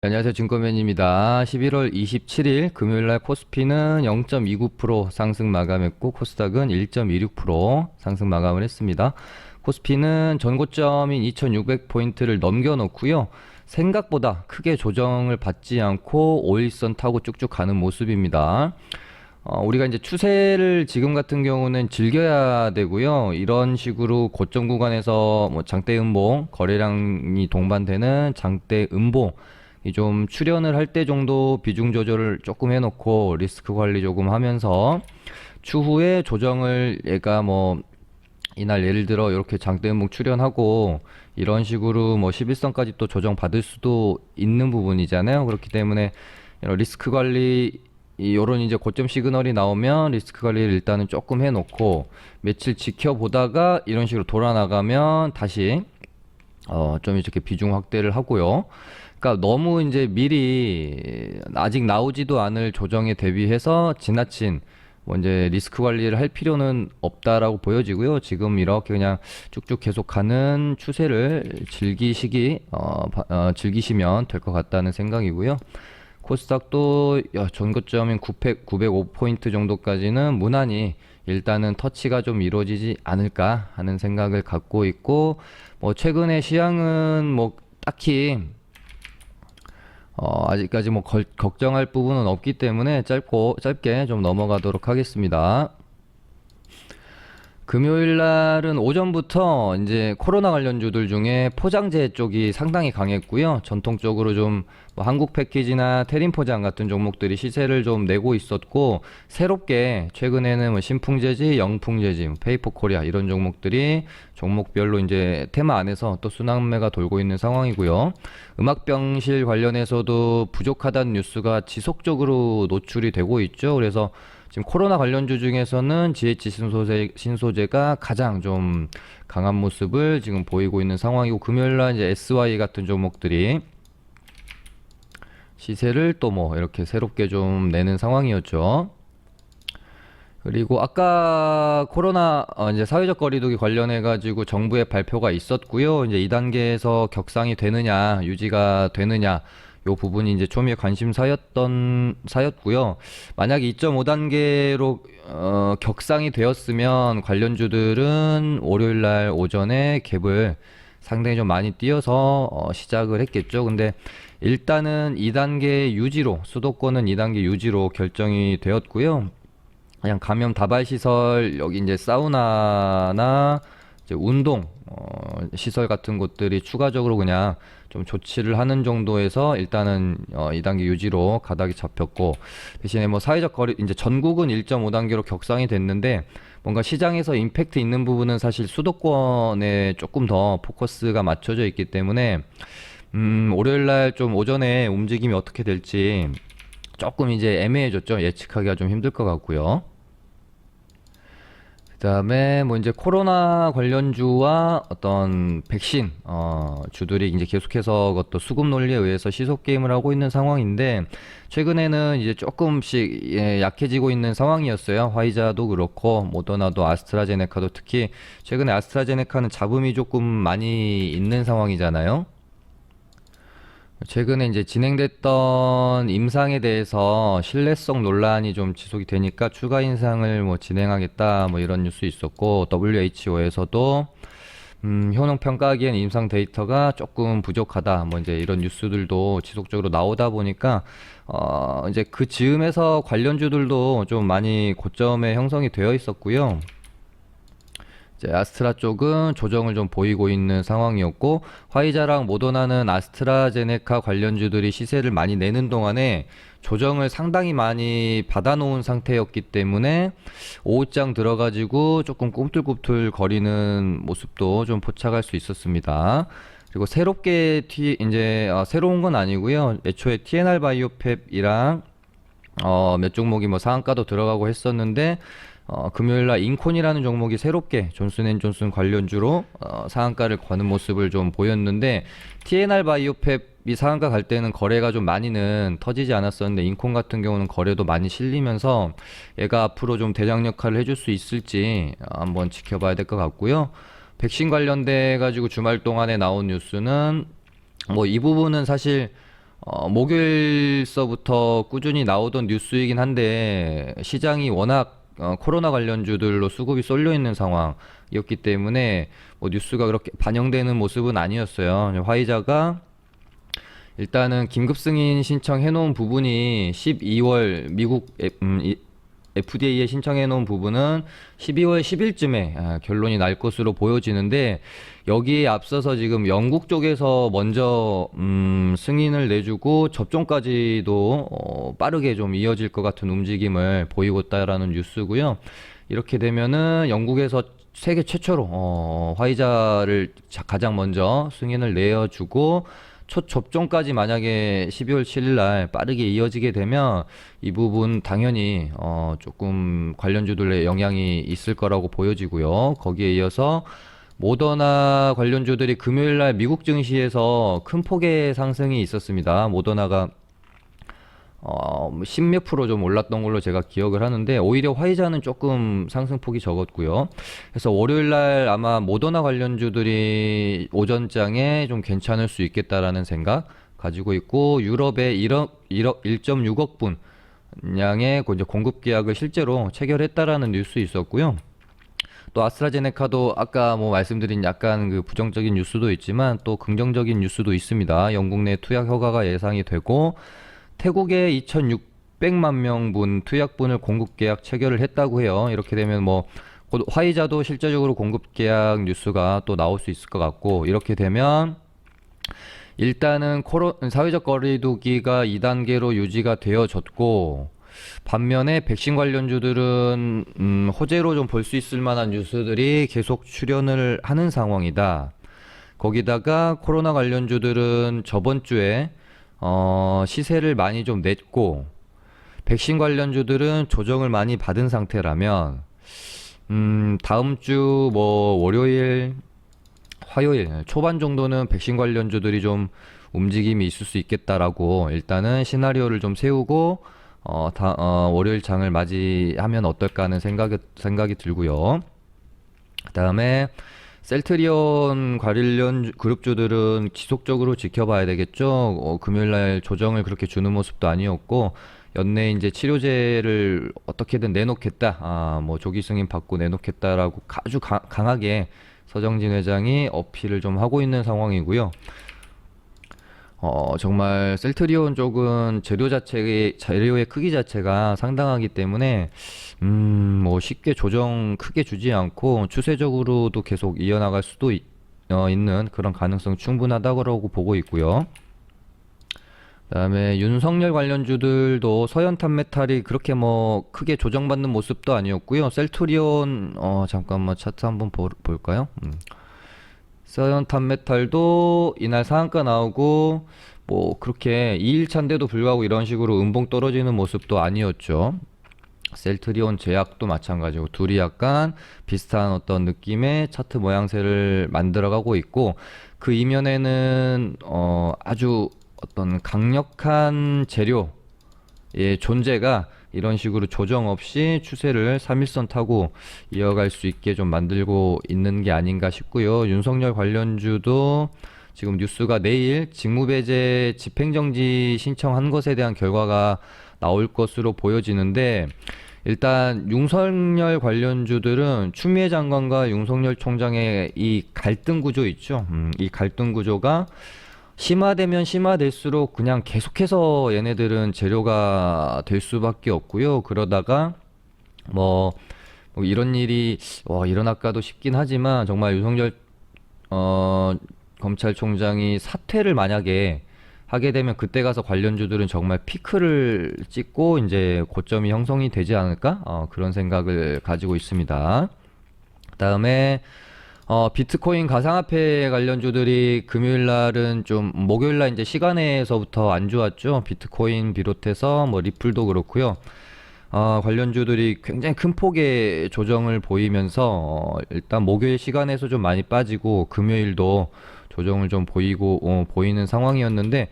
안녕하세요. 증권맨입니다. 11월 27일 금요일날 코스피는 0.29% 상승 마감했고 코스닥은 1.26% 상승 마감을 했습니다. 코스피는 전고점인 2600포인트를 넘겨놓고요. 생각보다 크게 조정을 받지 않고 5일선 타고 쭉쭉 가는 모습입니다. 어, 우리가 이제 추세를 지금 같은 경우는 즐겨야 되고요. 이런 식으로 고점 구간에서 뭐 장대 음봉, 거래량이 동반되는 장대 음봉 이 좀 출연을 할 때 정도 비중 조절을 조금 해놓고 리스크 관리 조금 하면서 추후에 조정을 얘가 뭐 이날 예를 들어 이렇게 장대음봉 출연하고 이런 식으로 뭐 11선까지 또 조정 받을 수도 있는 부분이잖아요. 그렇기 때문에 이런 리스크 관리 이 요런 이제 고점 시그널이 나오면 리스크 관리를 일단은 조금 해놓고 며칠 지켜보다가 이런 식으로 돌아 나가면 다시 어 좀 이렇게 비중 확대를 하고요. 그러니까 너무 이제 미리 아직 나오지도 않을 조정에 대비해서 지나친 뭐 이제 리스크 관리를 할 필요는 없다라고 보여지고요. 지금 이렇게 그냥 쭉쭉 계속 가는 추세를 즐기시기 어, 바- 어, 즐기시면 될 것 같다는 생각이고요. 코스닥도 야, 전고점인 900, 905포인트 정도까지는 무난히 일단은 터치가 좀 이루어지지 않을까 하는 생각을 갖고 있고 뭐 최근에 시향은 뭐 딱히 어, 아직까지 뭐 걸- 걱정할 부분은 없기 때문에 짧고 짧게 좀 넘어가도록 하겠습니다. 금요일 날은 오전부터 이제 코로나 관련주들 중에 포장재 쪽이 상당히 강했고요. 전통적으로 좀뭐 한국 패키지나 테린 포장 같은 종목들이 시세를 좀 내고 있었고 새롭게 최근에는 뭐 신풍재지, 영풍재지, 뭐 페이퍼 코리아 이런 종목들이 종목별로 이제 테마 안에서 또 순환매가 돌고 있는 상황이고요. 음악병실 관련해서도 부족하다는 뉴스가 지속적으로 노출이 되고 있죠. 그래서 지금 코로나 관련주 중에서는 GH 신소재, 신소재가 가장 좀 강한 모습을 지금 보이고 있는 상황이고 금요일날 이제 SY 같은 종목들이 시세를 또 뭐 이렇게 새롭게 좀 내는 상황이었죠. 그리고 아까 코로나 어 이제 사회적 거리두기 관련해 가지고 정부의 발표가 있었고요. 이제 2단계에서 격상이 되느냐, 유지가 되느냐 요 부분이 이제 초미의 관심사였던 사였고요. 만약에 2.5단계로 어, 격상이 되었으면 관련주들은 월요일 날 오전에 갭을 상당히 좀 많이 띄어서 어, 시작을 했겠죠. 근데 일단은 2단계 유지로 수도권은 2단계 유지로 결정이 되었고요. 그냥 감염 다발 시설 여기 이제 사우나나 이제 운동 어, 시설 같은 곳들이 추가적으로 그냥 좀 조치를 하는 정도에서 일단은 어, 2단계 유지로 가닥이 잡혔고 대신에 뭐 사회적 거리 이제 전국은 1.5단계로 격상이 됐는데 뭔가 시장에서 임팩트 있는 부분은 사실 수도권에 조금 더 포커스가 맞춰져 있기 때문에 음, 월요일 날 좀 오전에 움직임이 어떻게 될지 조금 이제 애매해졌죠. 예측하기가 좀 힘들 것 같고요. 그다음에 뭐 이제 코로나 관련주와 어떤 백신 어 주들이 이제 계속해서 그것도 수급 논리에 의해서 시속 게임을 하고 있는 상황인데 최근에는 이제 조금씩 예, 약해지고 있는 상황이었어요. 화이자도 그렇고 모더나도 아스트라제네카도 특히 최근에 아스트라제네카는 잡음이 조금 많이 있는 상황이잖아요. 최근에 이제 진행됐던 임상에 대해서 신뢰성 논란이 좀 지속이 되니까 추가 임상을 뭐 진행하겠다 뭐 이런 뉴스 있었고 WHO에서도 음, 효능 평가하기엔 임상 데이터가 조금 부족하다 뭐 이제 이런 뉴스들도 지속적으로 나오다 보니까 어 이제 그 즈음에서 관련주들도 좀 많이 고점에 형성이 되어 있었고요. 아스트라 쪽은 조정을 좀 보이고 있는 상황이었고 화이자랑 모더나는 아스트라제네카 관련주들이 시세를 많이 내는 동안에 조정을 상당히 많이 받아놓은 상태였기 때문에 오후장 들어가지고 조금 꿈틀꿈틀 거리는 모습도 좀 포착할 수 있었습니다. 그리고 새롭게 T 이제 어, 새로운 건 아니고요. 애초에 TNR 바이오팹이랑 어, 몇 종목이 뭐 상한가도 들어가고 했었는데 어, 금요일 날 인콘이라는 종목이 새롭게 존슨앤존슨 관련주로 어, 상한가를 거는 모습을 좀 보였는데 TNR 바이오팹 이 상한가 갈 때는 거래가 좀 많이는 터지지 않았었는데 인콘 같은 경우는 거래도 많이 실리면서 얘가 앞으로 좀 대장 역할을 해줄 수 있을지 어, 한번 지켜봐야 될 것 같고요. 백신 관련돼 가지고 주말 동안에 나온 뉴스는 뭐 이 부분은 사실 어, 목요일서부터 꾸준히 나오던 뉴스이긴 한데 시장이 워낙 어, 코로나 관련주들로 수급이 쏠려 있는 상황이었기 때문에 뭐 뉴스가 그렇게 반영되는 모습은 아니었어요. 화이자가 일단은 긴급 승인 신청해 놓은 부분이 12월 미국 에- 음, 이- FDA에 신청해 놓은 부분은 12월 10일쯤에 아, 결론이 날 것으로 보여지는데 여기에 앞서서 지금 영국 쪽에서 먼저 음, 승인을 내주고 접종까지도 어, 빠르게 좀 이어질 것 같은 움직임을 보이고 있다라는 뉴스고요. 이렇게 되면은 영국에서 세계 최초로 어, 화이자를 자- 가장 먼저 승인을 내어주고 첫 접종까지 만약에 12월 7일 날 빠르게 이어지게 되면 이 부분 당연히 어 조금 관련주들에 영향이 있을 거라고 보여지고요. 거기에 이어서 모더나 관련주들이 금요일 날 미국 증시에서 큰 폭의 상승이 있었습니다. 모더나가 어, 뭐 십몇 프로 좀 올랐던 걸로 제가 기억을 하는데 오히려 화이자는 조금 상승폭이 적었고요. 그래서 월요일 날 아마 모더나 관련주들이 오전장에 좀 괜찮을 수 있겠다라는 생각 가지고 있고 유럽에 1억 1억 1.6억 분 양의 그 공급 계약을 실제로 체결했다라는 뉴스 있었고요. 또 아스트라제네카도 아까 뭐 말씀드린 약간 그 부정적인 뉴스도 있지만 또 긍정적인 뉴스도 있습니다. 영국 내 투약 허가가 예상이 되고 태국에 2,600만 명분 투약분을 공급 계약 체결을 했다고 해요. 이렇게 되면 뭐곧 화이자도 실제적으로 공급 계약 뉴스가 또 나올 수 있을 것 같고 이렇게 되면 일단은 코로 사회적 거리두기가 2단계로 유지가 되어졌고 반면에 백신 관련주들은 음, 호재로 좀 볼 수 있을 만한 뉴스들이 계속 출현을 하는 상황이다. 거기다가 코로나 관련주들은 저번 주에 어, 시세를 많이 좀 냈고 백신 관련주들은 조정을 많이 받은 상태라면 음, 다음 주 뭐 월요일 화요일 초반 정도는 백신 관련주들이 좀 움직임이 있을 수 있겠다라고 일단은 시나리오를 좀 세우고 어, 다, 어, 월요일 장을 맞이하면 어떨까 하는 생각이, 생각이 들고요. 그 다음에 셀트리온 관련 그룹주들은 지속적으로 지켜봐야 되겠죠. 어, 금요일 날 조정을 그렇게 주는 모습도 아니었고 연내 이제 치료제를 어떻게든 내놓겠다. 아, 뭐 조기 승인 받고 내놓겠다라고 아주 가- 강하게 서정진 회장이 어필을 좀 하고 있는 상황이고요. 어, 정말 셀트리온 쪽은 재료 자체의 재료의 크기 자체가 상당하기 때문에 음, 뭐 쉽게 조정 크게 주지 않고 추세적으로도 계속 이어나갈 수도 있, 어, 있는 그런 가능성 충분하다고 보고 있고요. 그다음에 윤석열 관련주들도 서현탄 메탈이 그렇게 뭐 크게 조정받는 모습도 아니었고요. 셀트리온 어 잠깐만 차트 한번 보, 볼까요? 음. 서현탄 메탈도 이날 상한가 나오고 뭐 그렇게 2일차인데도 불구하고 이런 식으로 음봉 떨어지는 모습도 아니었죠. 셀트리온 제약도 마찬가지고 둘이 약간 비슷한 어떤 느낌의 차트 모양새를 만들어가고 있고 그 이면에는 어 아주 어떤 강력한 재료의 존재가 이런 식으로 조정 없이 추세를 3일선 타고 이어갈 수 있게 좀 만들고 있는 게 아닌가 싶고요. 윤석열 관련주도 지금 뉴스가 내일 직무배제 집행정지 신청한 것에 대한 결과가 나올 것으로 보여지는데 일단 윤석열 관련주들은 추미애 장관과 윤석열 총장의 이 갈등 구조 있죠. 음, 이 갈등 구조가 심화되면 심화될수록 그냥 계속해서 얘네들은 재료가 될 수밖에 없고요. 그러다가 뭐, 뭐 이런 일이 와, 일어날까도 싶긴 하지만 정말 윤석열 어, 검찰총장이 사퇴를 만약에 하게 되면 그때 가서 관련주들은 정말 피크를 찍고 이제 고점이 형성이 되지 않을까? 어, 그런 생각을 가지고 있습니다. 그다음에 어, 비트코인 가상화폐 관련주들이 금요일 날은 좀 목요일 날 이제 시간에서부터 안 좋았죠. 비트코인 비롯해서 뭐 리플도 그렇고요. 어, 관련주들이 굉장히 큰 폭의 조정을 보이면서 어, 일단 목요일 시간에서 좀 많이 빠지고 금요일도 조정을 좀 보이고 어, 보이는 상황이었는데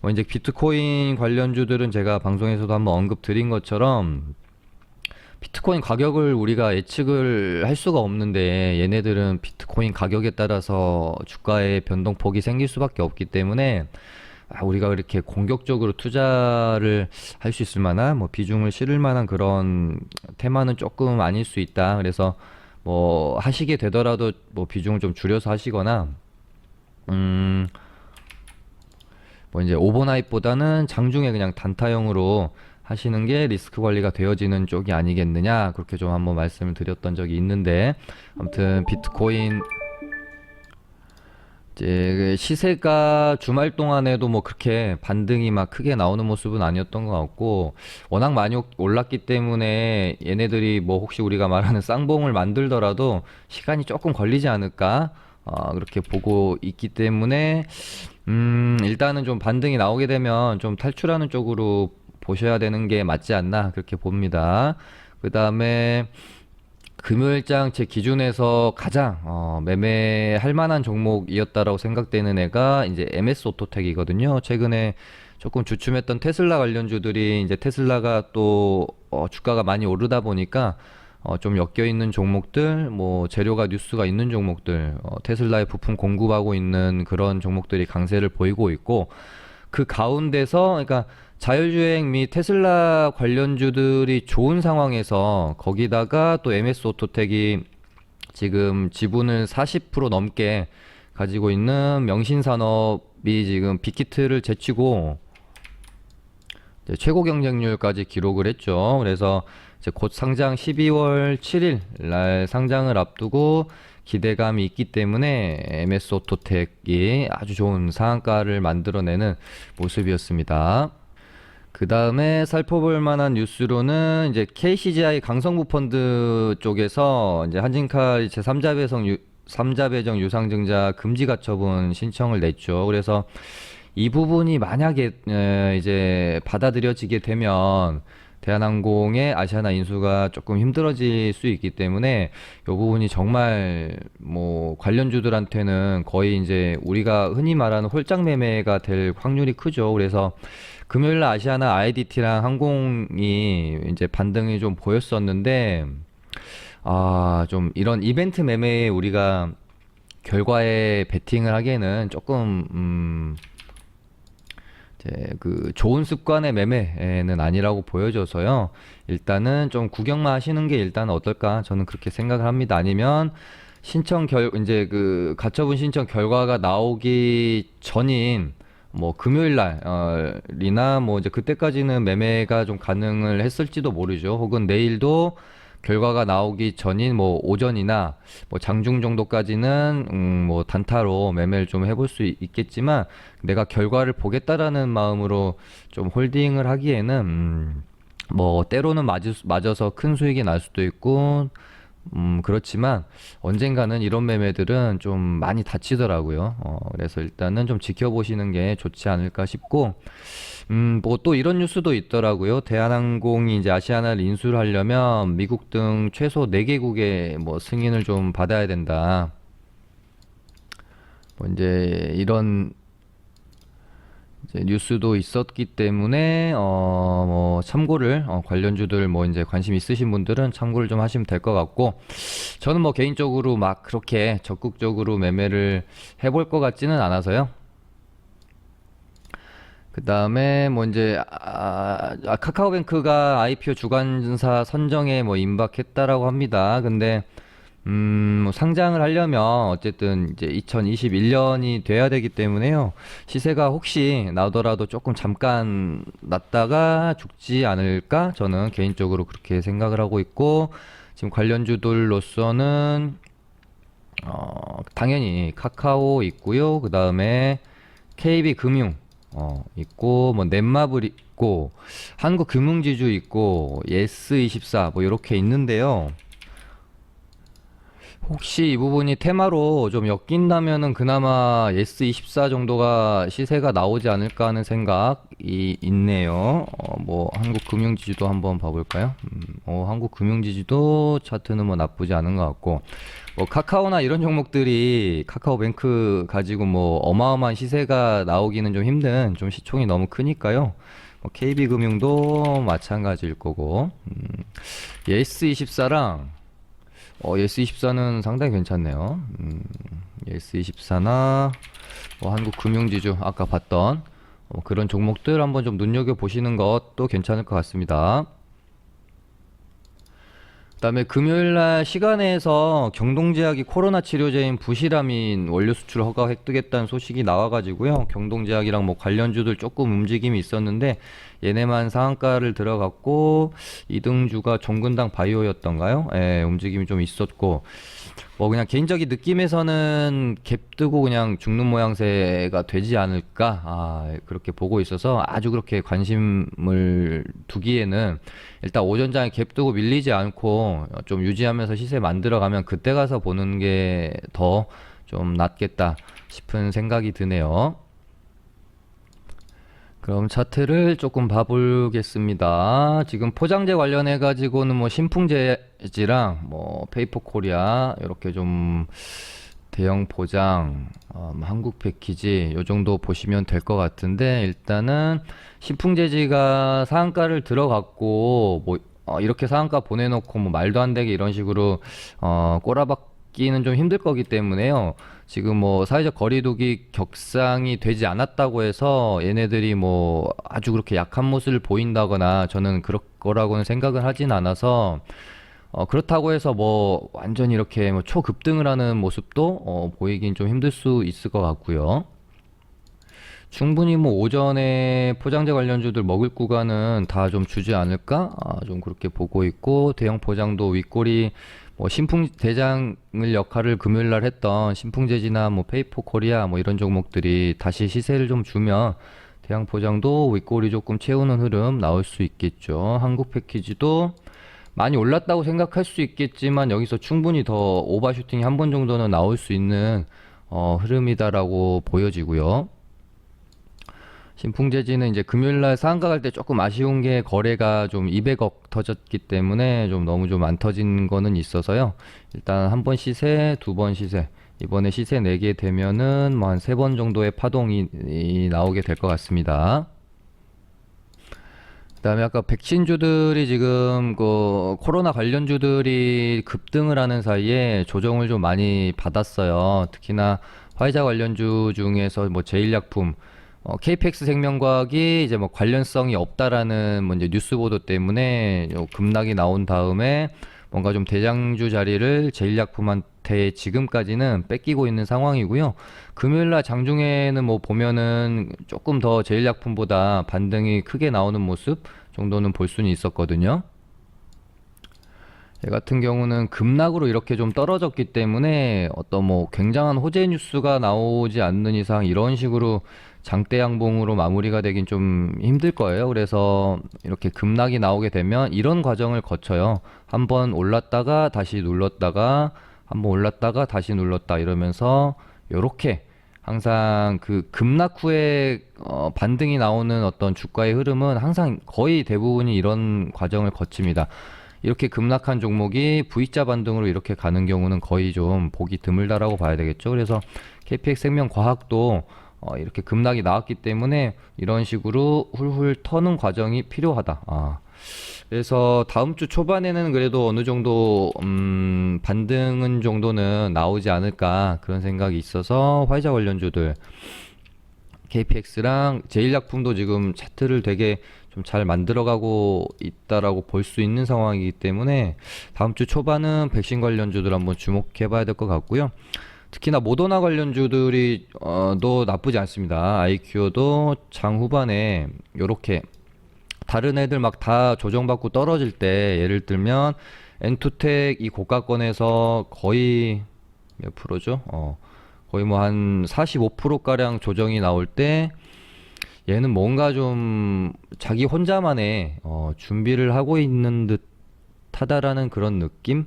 어, 이제 비트코인 관련주들은 제가 방송에서도 한번 언급 드린 것처럼 비트코인 가격을 우리가 예측을 할 수가 없는데 얘네들은 비트코인 가격에 따라서 주가의 변동폭이 생길 수밖에 없기 때문에 아, 우리가 그렇게 공격적으로 투자를 할 수 있을 만한 뭐 비중을 실을 만한 그런 테마는 조금 아닐 수 있다. 그래서 뭐 하시게 되더라도 뭐 비중을 좀 줄여서 하시거나 음, 뭐 이제 오버나잇보다는 장중에 그냥 단타형으로 하시는 게 리스크 관리가 되어지는 쪽이 아니겠느냐 그렇게 좀 한번 말씀을 드렸던 적이 있는데 아무튼 비트코인 이제 그 시세가 주말 동안에도 뭐 그렇게 반등이 막 크게 나오는 모습은 아니었던 것 같고 워낙 많이 오- 올랐기 때문에 얘네들이 뭐 혹시 우리가 말하는 쌍봉을 만들더라도 시간이 조금 걸리지 않을까 어, 그렇게 보고 있기 때문에 음 일단은 좀 반등이 나오게 되면 좀 탈출하는 쪽으로 보셔야 되는 게 맞지 않나 그렇게 봅니다. 그 다음에 금요일장 제 기준에서 가장 어, 매매할 만한 종목이었다라고 생각되는 애가 이제 MS 오토텍이거든요. 최근에 조금 주춤했던 테슬라 관련주들이 이제 테슬라가 또 어, 주가가 많이 오르다 보니까 어, 좀 엮여 있는 종목들, 뭐 재료가 뉴스가 있는 종목들, 어, 테슬라의 부품 공급하고 있는 그런 종목들이 강세를 보이고 있고 그 가운데서 그러니까 자율주행 및 테슬라 관련주들이 좋은 상황에서 거기다가 또 MS 오토텍이 지금 지분을 40% 넘게 가지고 있는 명신산업이 지금 빅히트를 제치고 최고 경쟁률까지 기록을 했죠. 그래서 곧 상장 12월 7일 날 상장을 앞두고 기대감이 있기 때문에 MS 오토텍이 아주 좋은 상한가를 만들어내는 모습이었습니다. 그 다음에 살펴볼 만한 뉴스로는 이제 KCGI 강성부 펀드 쪽에서 이제 한진칼 제 3자 배정 유, 3자 배정 유상증자 금지 가처분 신청을 냈죠. 그래서 이 부분이 만약에 에, 이제 받아들여지게 되면 대한항공의 아시아나 인수가 조금 힘들어질 수 있기 때문에 이 부분이 정말 뭐 관련주들한테는 거의 이제 우리가 흔히 말하는 홀짝 매매가 될 확률이 크죠. 그래서 금요일 날 아시아나 IDT랑 항공이 이제 반등이 좀 보였었는데 아, 좀 이런 이벤트 매매에 우리가 결과에 베팅을 하기에는 조금 음 그 좋은 습관의 매매는 아니라고 보여져서요. 일단은 좀 구경만 하시는 게 일단 어떨까 저는 그렇게 생각을 합니다. 아니면 신청 결 이제 그 가처분 신청 결과가 나오기 전인 뭐 금요일 날이나 뭐 이제 그때까지는 매매가 좀 가능을 했을지도 모르죠. 혹은 내일도 결과가 나오기 전인 뭐 오전이나 뭐 장중 정도까지는 음뭐 단타로 매매를 좀 해볼 수 있- 있겠지만 내가 결과를 보겠다라는 마음으로 좀 홀딩을 하기에는 음 뭐 때로는 맞을, 수- 맞아서 큰 수익이 날 수도 있고 음 그렇지만 언젠가는 이런 매매들은 좀 많이 다치더라고요. 어 그래서 일단은 좀 지켜보시는 게 좋지 않을까 싶고 음, 뭐 또 이런 뉴스도 있더라고요. 대한항공이 이제 아시아나를 인수를 하려면 미국 등 최소 4개국의 뭐 승인을 좀 받아야 된다. 뭐 이제 이런 뉴스도 있었기 때문에 어 뭐 참고를 어 관련주들 뭐 이제 관심 있으신 분들은 참고를 좀 하시면 될 것 같고 저는 뭐 개인적으로 막 그렇게 적극적으로 매매를 해볼 것 같지는 않아서요. 그 다음에 뭐 이제 아, 아, 카카오뱅크가 IPO 주관사 선정에 뭐 임박했다라고 합니다. 근데 음, 뭐 상장을 하려면 어쨌든 이제 2021년이 돼야 되기 때문에요. 시세가 혹시 나더라도 조금 잠깐 났다가 죽지 않을까? 저는 개인적으로 그렇게 생각을 하고 있고 지금 관련주들로서는 어, 당연히 카카오 있고요. 그 다음에 KB금융 어, 있고 뭐 넷마블 있고 한국 금융지주 있고 예스24 뭐 이렇게 있는데요. 혹시 이 부분이 테마로 좀 엮인다면은 그나마 예스24 정도가 시세가 나오지 않을까 하는 생각이 있네요. 어, 뭐 한국 금융지주도 한번 봐볼까요? 음, 어, 한국 금융지주도 차트는 뭐 나쁘지 않은 것 같고 뭐 카카오나 이런 종목들이 카카오뱅크 가지고 뭐 어마어마한 시세가 나오기는 좀 힘든 좀 시총이 너무 크니까요. 뭐 KB금융도 마찬가지일 거고 음, 예스24랑 어, 예스24는 상당히 괜찮네요. 음, 예스24나 뭐 한국금융지주 아까 봤던 어, 그런 종목들 한번 좀 눈여겨 보시는 것도 괜찮을 것 같습니다. 그다음에 금요일 날 시간에서 경동제약이 코로나 치료제인 부시라민 원료 수출 허가 획득했다는 소식이 나와가지고요. 경동제약이랑 뭐 관련주들 조금 움직임이 있었는데 얘네만 상한가를 들어갔고 이등주가 종근당 바이오였던가요? 예, 움직임이 좀 있었고 뭐 그냥 개인적인 느낌에서는 갭 뜨고 그냥 죽는 모양새가 되지 않을까 아, 그렇게 보고 있어서 아주 그렇게 관심을 두기에는 일단 오전장에 갭 뜨고 밀리지 않고 좀 유지하면서 시세 만들어가면 그때 가서 보는 게 더 좀 낫겠다 싶은 생각이 드네요. 그럼 차트를 조금 봐보겠습니다. 지금 포장재 관련해 가지고는 뭐 신풍재지랑 뭐 페이퍼 코리아 이렇게 좀 대형 포장, 어, 뭐 한국 패키지 요 정도 보시면 될 것 같은데 일단은 신풍재지가 상한가를 들어갔고 뭐 어, 이렇게 상한가 보내놓고 뭐 말도 안 되게 이런 식으로 어, 꼬라박 기는 좀 힘들 거기 때문에요. 지금 뭐 사회적 거리두기 격상이 되지 않았다고 해서 얘네들이 뭐 아주 그렇게 약한 모습을 보인다거나 저는 그럴 거라고는 생각을 하진 않아서 어, 그렇다고 해서 뭐 완전히 이렇게 뭐 초급등을 하는 모습도 어, 보이긴 좀 힘들 수 있을 것 같고요. 충분히 뭐 오전에 포장재 관련주들 먹을 구간은 다 좀 주지 않을까? 아, 좀 그렇게 보고 있고 대형 포장도 윗골이 뭐 신풍 대장을 역할을 금요일 날 했던 신풍재지나 뭐 페이퍼 코리아 뭐 이런 종목들이 다시 시세를 좀 주면 대형 포장도 윗골이 조금 채우는 흐름 나올 수 있겠죠. 한국 패키지도 많이 올랐다고 생각할 수 있겠지만 여기서 충분히 더 오버슈팅이 한 번 정도는 나올 수 있는 어, 흐름이다라고 보여지고요. 신풍재지는 이제 금요일 날 상가 갈 때 조금 아쉬운 게 거래가 좀 200억 터졌기 때문에 좀 너무 좀 안 터진 거는 있어서요. 일단 한 번 시세, 두 번 시세. 이번에 시세 내게 되면은 뭐 한 세 번 정도의 파동이 이, 나오게 될 것 같습니다. 그다음에 아까 백신주들이 지금 그 코로나 관련주들이 급등을 하는 사이에 조정을 좀 많이 받았어요. 특히나 화이자 관련주 중에서 뭐 제일약품 어, KPX 생명과학이 이제 뭐 관련성이 없다라는 뭐 이제 뉴스 보도 때문에 요 급락이 나온 다음에 뭔가 좀 대장주 자리를 제일약품한테 지금까지는 뺏기고 있는 상황이고요. 금요일 날 장중에는 뭐 보면은 조금 더 제일약품보다 반등이 크게 나오는 모습 정도는 볼 수는 있었거든요. 얘 같은 경우는 급락으로 이렇게 좀 떨어졌기 때문에 어떤 뭐 굉장한 호재 뉴스가 나오지 않는 이상 이런 식으로 장대 양봉으로 마무리가 되긴 좀 힘들 거예요. 그래서 이렇게 급락이 나오게 되면 이런 과정을 거쳐요. 한번 올랐다가 다시 눌렀다가 한번 올랐다가 다시 눌렀다 이러면서 요렇게 항상 그 급락 후에 어, 반등이 나오는 어떤 주가의 흐름은 항상 거의 대부분이 이런 과정을 거칩니다. 이렇게 급락한 종목이 V자 반등으로 이렇게 가는 경우는 거의 좀 보기 드물다라고 봐야 되겠죠. 그래서 KPX 생명과학도 어, 이렇게 급락이 나왔기 때문에 이런 식으로 훌훌 터는 과정이 필요하다. 아. 그래서 다음 주 초반에는 그래도 어느 정도 음, 반등은 정도는 나오지 않을까 그런 생각이 있어서 화이자 관련주들 KPX랑 제일약품도 지금 차트를 되게 좀 잘 만들어가고 있다라고 볼 수 있는 상황이기 때문에 다음 주 초반은 백신 관련주들 한번 주목해봐야 될 것 같고요. 특히나 모더나 관련주들이 어, 도 나쁘지 않습니다. 아이큐어도 장 후반에 요렇게 다른 애들 막 다 조정받고 떨어질 때 예를 들면 엔투텍 이 고가권에서 거의 몇 프로죠? 어, 거의 뭐 한 45% 가량 조정이 나올 때 얘는 뭔가 좀 자기 혼자만의 어, 준비를 하고 있는 듯 하다라는 그런 느낌이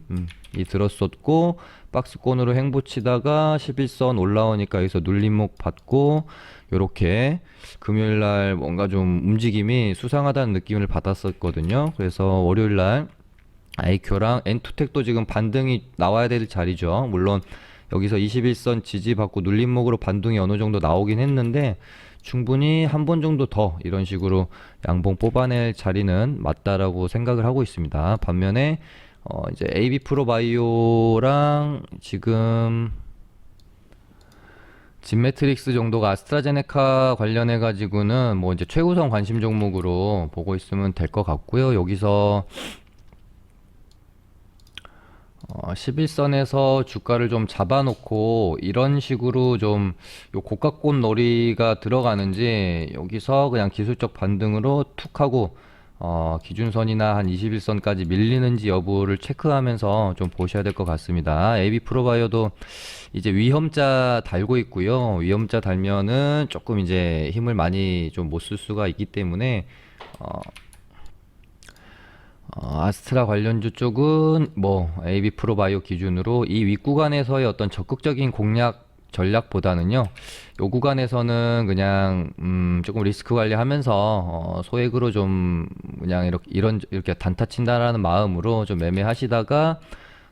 들었었고 박스권으로 행보 치다가 11선 올라오니까 여기서 눌림목 받고 요렇게 금요일 날 뭔가 좀 움직임이 수상하다는 느낌을 받았었거든요. 그래서 월요일 날 아이큐랑 엔투텍도 지금 반등이 나와야 될 자리죠. 물론 여기서 21선 지지받고 눌림목으로 반등이 어느 정도 나오긴 했는데 충분히 한 번 정도 더 이런 식으로 양봉 뽑아낼 자리는 맞다라고 생각을 하고 있습니다. 반면에 어 이제 AB 프로 바이오랑 지금 진매트릭스 정도가 아스트라제네카 관련해 가지고는 뭐 이제 최우선 관심 종목으로 보고 있으면 될 것 같고요. 여기서 어, 11선에서 주가를 좀 잡아놓고 이런 식으로 좀 요 고가권 놀이가 들어가는지 여기서 그냥 기술적 반등으로 툭 하고 어, 기준선이나 한 21선까지 밀리는지 여부를 체크하면서 좀 보셔야 될 것 같습니다. AB 프로바이어도 이제 위험자 달고 있고요. 위험자 달면은 조금 이제 힘을 많이 좀 못 쓸 수가 있기 때문에 어, 어, 아스트라 관련주 쪽은 뭐 AB 프로바이오 기준으로 이 윗 구간에서의 어떤 적극적인 공략 전략보다는요, 요 구간에서는 그냥 음, 조금 리스크 관리하면서 어, 소액으로 좀 그냥 이렇게 이런 이렇게 단타 친다라는 마음으로 좀 매매하시다가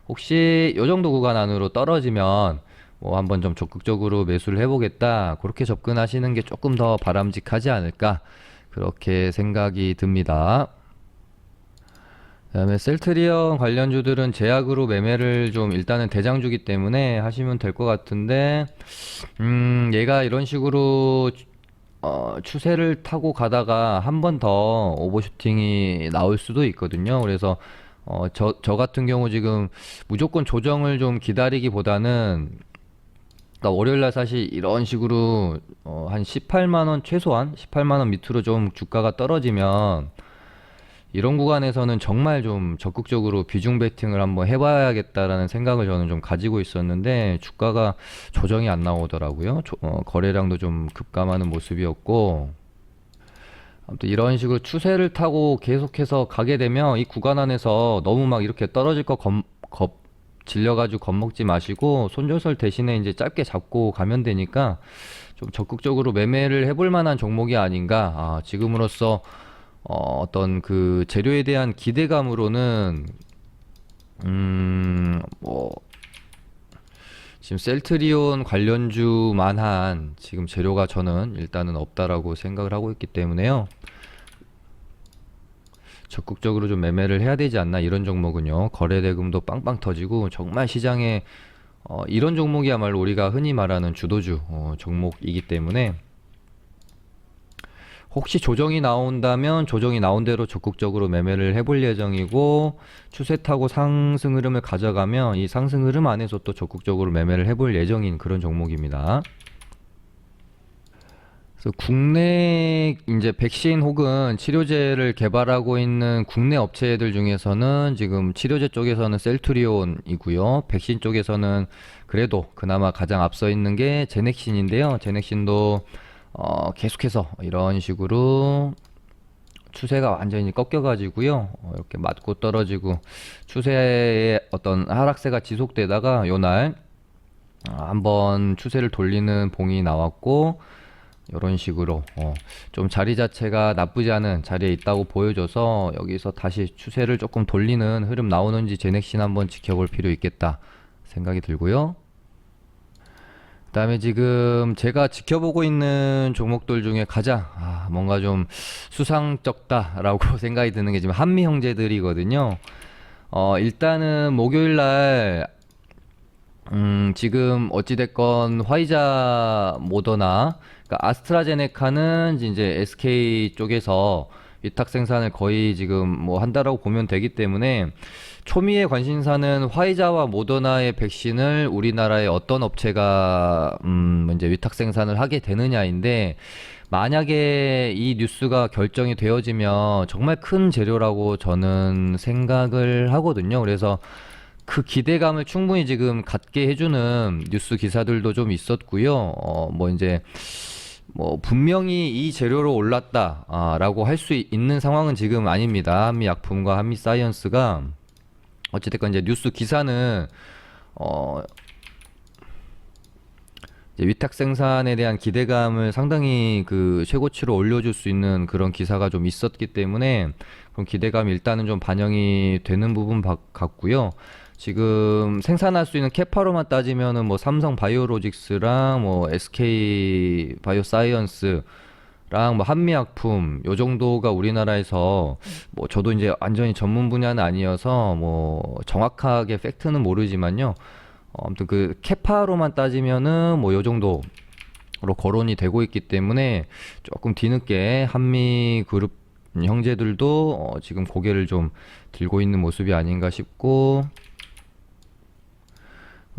혹시 요 정도 구간 안으로 떨어지면 뭐 한번 좀 적극적으로 매수를 해보겠다 그렇게 접근하시는 게 조금 더 바람직하지 않을까 그렇게 생각이 듭니다. 그다음에 셀트리온 관련주들은 제약으로 매매를 좀 일단은 대장주기 때문에 하시면 될 것 같은데 음 얘가 이런 식으로 추- 어, 추세를 타고 가다가 한 번 더 오버슈팅이 나올 수도 있거든요. 그래서 어, 저, 저 같은 경우 지금 무조건 조정을 좀 기다리기보다는 그러니까 월요일 날 사실 이런 식으로 어, 한 18만 원 최소한 18만 원 밑으로 좀 주가가 떨어지면 이런 구간에서는 정말 좀 적극적으로 비중 베팅을 한번 해봐야겠다라는 생각을 저는 좀 가지고 있었는데 주가가 조정이 안 나오더라고요. 조- 어, 거래량도 좀 급감하는 모습이었고 아무튼 이런 식으로 추세를 타고 계속해서 가게 되면 이 구간 안에서 너무 막 이렇게 떨어질 거 겁, 겁 질려가지고 겁먹지 마시고 손절설 대신에 이제 짧게 잡고 가면 되니까 좀 적극적으로 매매를 해볼 만한 종목이 아닌가. 아, 지금으로서 어, 어떤 그 재료에 대한 기대감으로는 음, 뭐 지금 셀트리온 관련주만한 지금 재료가 저는 일단은 없다라고 생각을 하고 있기 때문에요. 적극적으로 좀 매매를 해야 되지 않나 이런 종목은요. 거래 대금도 빵빵 터지고 정말 시장에 어, 이런 종목이야말로 우리가 흔히 말하는 주도주 어, 종목이기 때문에 혹시 조정이 나온다면 조정이 나온 대로 적극적으로 매매를 해볼 예정이고 추세 타고 상승 흐름을 가져가면 이 상승 흐름 안에서 또 적극적으로 매매를 해볼 예정인 그런 종목입니다. 국내 이제 백신 혹은 치료제를 개발하고 있는 국내 업체들 중에서는 지금 치료제 쪽에서는 셀트리온이고요. 백신 쪽에서는 그래도 그나마 가장 앞서 있는 게 제넥신인데요. 제넥신도 어, 계속해서 이런 식으로 추세가 완전히 꺾여가지고요. 어, 이렇게 맞고 떨어지고 추세의 어떤 하락세가 지속되다가 요날 아, 한번 추세를 돌리는 봉이 나왔고 이런 식으로 어, 좀 자리 자체가 나쁘지 않은 자리에 있다고 보여줘서 여기서 다시 추세를 조금 돌리는 흐름 나오는지 제넥신 한번 지켜볼 필요 있겠다 생각이 들고요. 그다음에 지금 제가 지켜보고 있는 종목들 중에 가장 아, 뭔가 좀 수상쩍다라고 생각이 드는 게 지금 한미 형제들이거든요. 어, 일단은 목요일 날 음, 지금 어찌됐건 화이자 모더나, 그러니까 아스트라제네카는 이제 SK 쪽에서 위탁 생산을 거의 지금 뭐 한다라고 보면 되기 때문에 초미의 관심사는 화이자와 모더나의 백신을 우리나라의 어떤 업체가 음, 이제 위탁 생산을 하게 되느냐인데 만약에 이 뉴스가 결정이 되어지면 정말 큰 재료라고 저는 생각을 하거든요. 그래서 그 기대감을 충분히 지금 갖게 해주는 뉴스 기사들도 좀 있었고요. 어, 뭐 이제 뭐 분명히 이 재료로 올랐다라고 할 수 있는 상황은 지금 아닙니다. 한미 약품과 한미 사이언스가 어찌됐건 이제 뉴스 기사는 어 위탁 생산에 대한 기대감을 상당히 그 최고치로 올려줄 수 있는 그런 기사가 좀 있었기 때문에 그런 기대감이 일단은 좀 반영이 되는 부분 바- 같고요. 지금 생산할 수 있는 캐파로만 따지면은 뭐 삼성 바이오로직스랑 뭐 SK 바이오사이언스 랑 뭐 한미약품 요 정도가 우리나라에서 뭐 저도 이제 완전히 전문 분야는 아니어서 뭐 정확하게 팩트는 모르지만요. 어, 아무튼 그 캐파로만 따지면은 뭐 요 정도 거론이 되고 있기 때문에 조금 뒤늦게 한미 그룹 형제들도 어, 지금 고개를 좀 들고 있는 모습이 아닌가 싶고 어,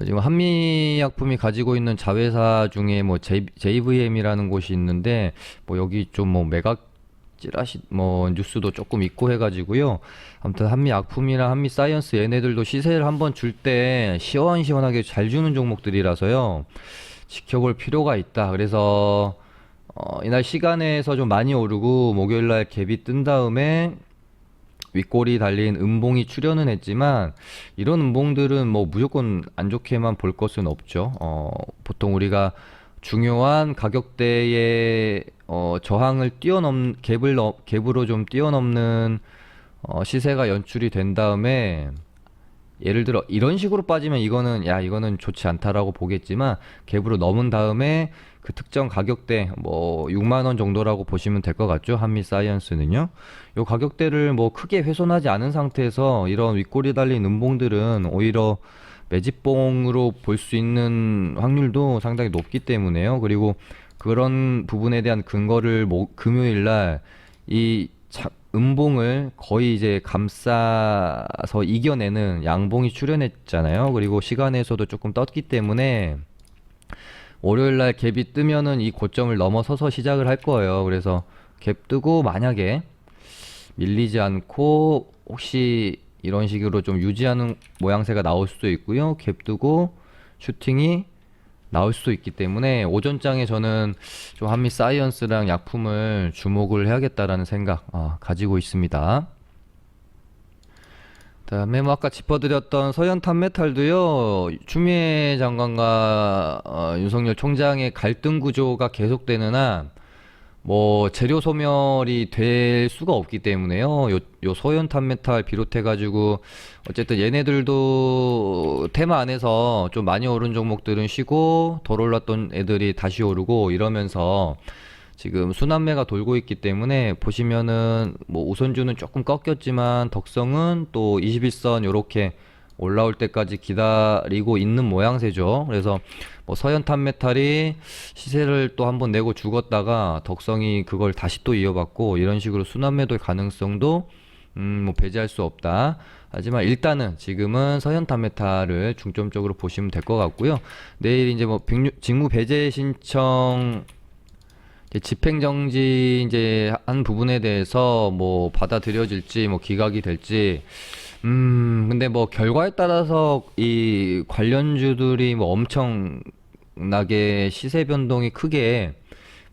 지금 한미약품이 가지고 있는 자회사 중에 뭐 JVM이라는 곳이 있는데 뭐 여기 좀 뭐 매각 찌라시 뭐 뉴스도 조금 있고 해가지고요. 아무튼 한미 약품이나 한미 사이언스 얘네들도 시세를 한번 줄 때 시원시원하게 잘 주는 종목들이라서요. 지켜볼 필요가 있다. 그래서 어, 이날 시간에서 좀 많이 오르고 목요일 날 갭이 뜬 다음에 윗골이 달린 음봉이 출현은 했지만 이런 음봉들은 뭐 무조건 안 좋게만 볼 것은 없죠. 어, 보통 우리가 중요한 가격대의 어, 저항을 뛰어넘 갭을 넘, 갭으로 좀 뛰어넘는 어, 시세가 연출이 된 다음에 예를 들어 이런 식으로 빠지면 이거는 야 이거는 좋지 않다라고 보겠지만 갭으로 넘은 다음에 그 특정 가격대 뭐 6만 원 정도라고 보시면 될 것 같죠? 한미 사이언스는요? 요 가격대를 뭐 크게 훼손하지 않은 상태에서 이런 윗골이 달린 음봉들은 오히려 매집봉으로 볼 수 있는 확률도 상당히 높기 때문에요. 그리고 그런 부분에 대한 근거를 모, 금요일 날이 음봉을 거의 이제 감싸서 이겨내는 양봉이 출현했잖아요. 그리고 시간에서도 조금 떴기 때문에 월요일 날 갭이 뜨면은 이 고점을 넘어서서 시작을 할 거예요. 그래서 갭 뜨고 만약에 밀리지 않고 혹시 이런 식으로 좀 유지하는 모양새가 나올 수도 있고요. 갭 뜨고 슈팅이 나올 수도 있기 때문에 오전장에 저는 좀 한미 사이언스랑 약품을 주목을 해야겠다라는 생각 아, 가지고 있습니다. 다음에 뭐 아까 짚어드렸던 서현 탄메탈도요 추미애 장관과 어, 윤석열 총장의 갈등 구조가 계속되는 한 뭐 재료 소멸이 될 수가 없기 때문에요. 요, 요 소연 탄메탈 비롯해 가지고 어쨌든 얘네들도 테마 안에서 좀 많이 오른 종목들은 쉬고 덜 올랐던 애들이 다시 오르고 이러면서 지금 순환매가 돌고 있기 때문에 보시면은 뭐 우선주는 조금 꺾였지만 덕성은 또 21선 요렇게 올라올 때까지 기다리고 있는 모양새죠. 그래서 뭐 서현 탄 메탈이 시세를 또 한번 내고 죽었다가 덕성이 그걸 다시 또 이어받고 이런 식으로 순환매도 가능성도 음, 뭐 배제할 수 없다. 하지만 일단은 지금은 서현탄 메탈을 중점적으로 보시면 될 것 같고요. 내일 이제 뭐 직무 배제 신청 집행정지 이제 한 부분에 대해서 뭐 받아들여질지 뭐 기각이 될지 음, 근데 뭐 결과에 따라서 이 관련주들이 뭐 엄청나게 시세 변동이 크게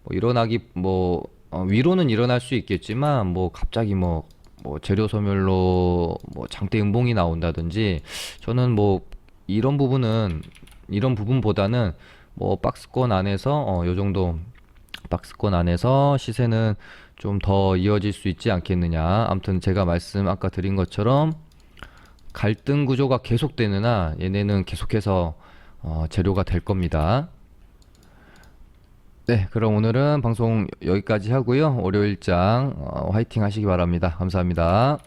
뭐 일어나기 뭐 어, 위로는 일어날 수 있겠지만 뭐 갑자기 뭐 뭐 재료 소멸로 뭐 장대 음봉이 나온다든지 저는 뭐 이런 부분은 이런 부분보다는 뭐 박스권 안에서 어, 요 정도 박스권 안에서 시세는 좀 더 이어질 수 있지 않겠느냐. 아무튼 제가 말씀 아까 드린 것처럼 갈등 구조가 계속되는 한 얘네는 계속해서 어, 재료가 될 겁니다. 네, 그럼 오늘은 방송 여기까지 하고요. 월요일장 어, 화이팅 하시기 바랍니다. 감사합니다.